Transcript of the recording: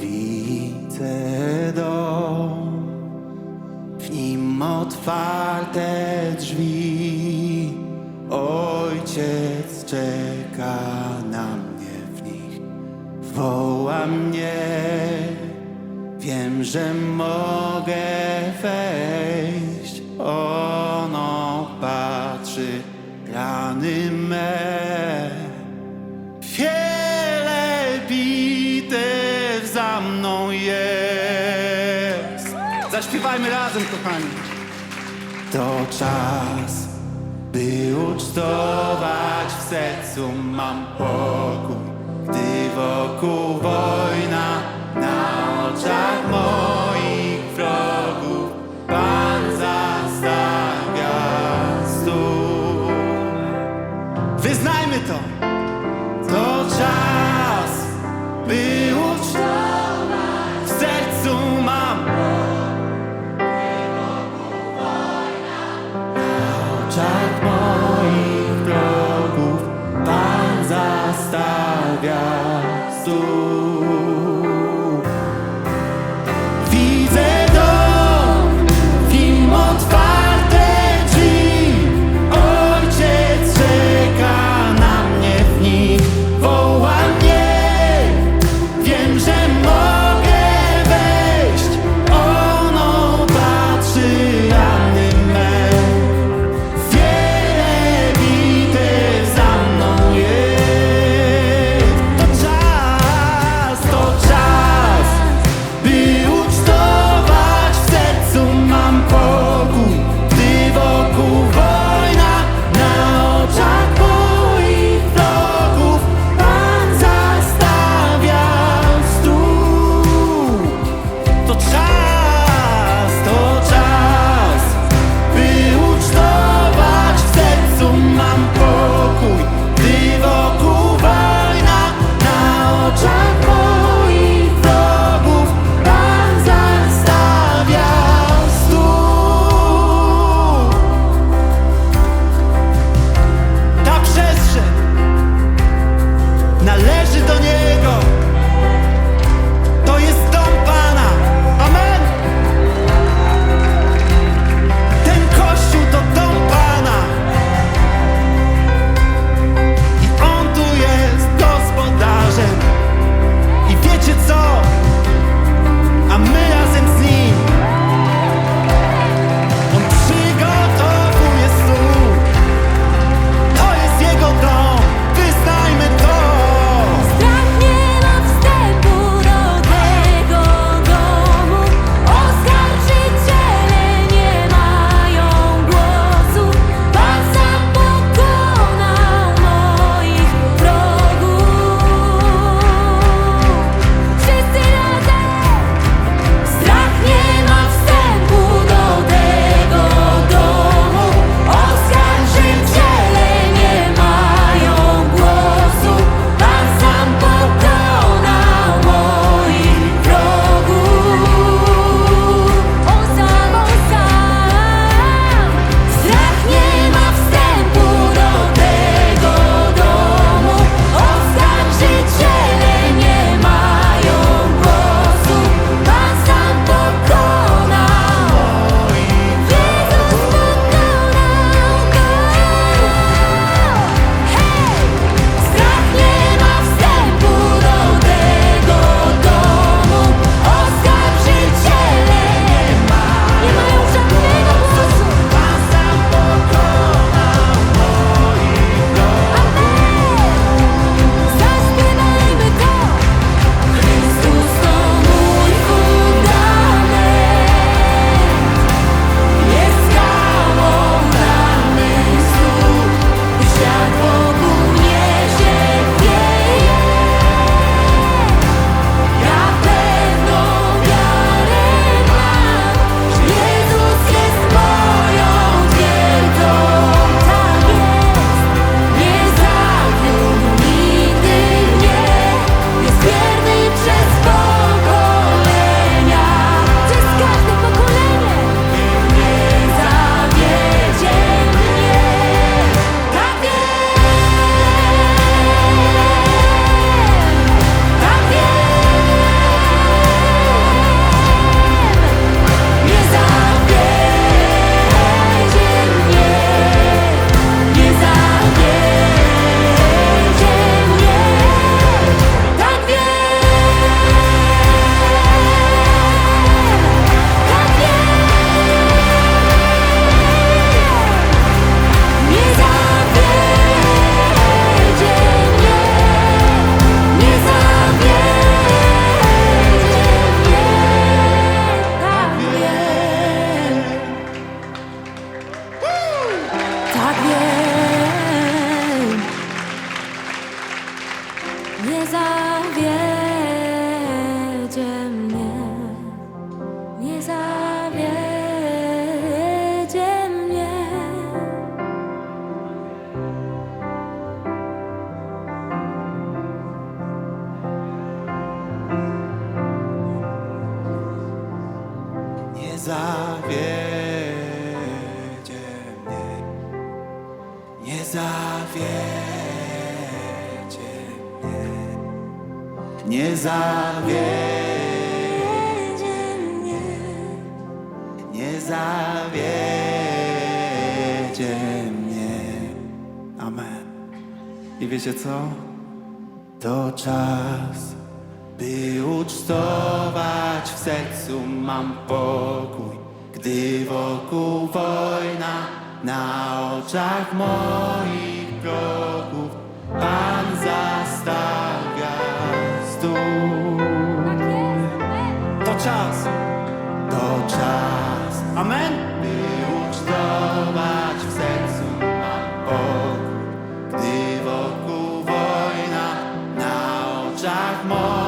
Widzę dom, w nim otwarte drzwi. Ojciec czeka na mnie w nich, woła mnie. Wiem, że mogę wejść. Ono patrzy, rany me. Zaśpiewajmy razem, kochani. To czas, by ucztować w sercu mam pokój, gdy wokół wojna na oczach moich wrogów Pan zastawia stół. Wyznajmy to! Oczach moich wrogów Pan zastawia stół zawiedzie mnie. Nie zawiedzie mnie, nie zawiedzie mnie, nie zawiedzie zawiedzie mnie. Amen. I wiecie co? To czas, by ucztować w sercu mam pokój, gdy wokół wojna na oczach moich wrogów Pan zastawia stół. To czas, to czas, amen, by ucztować w sercu mam pokój. Gdy wokół wojna na oczach moich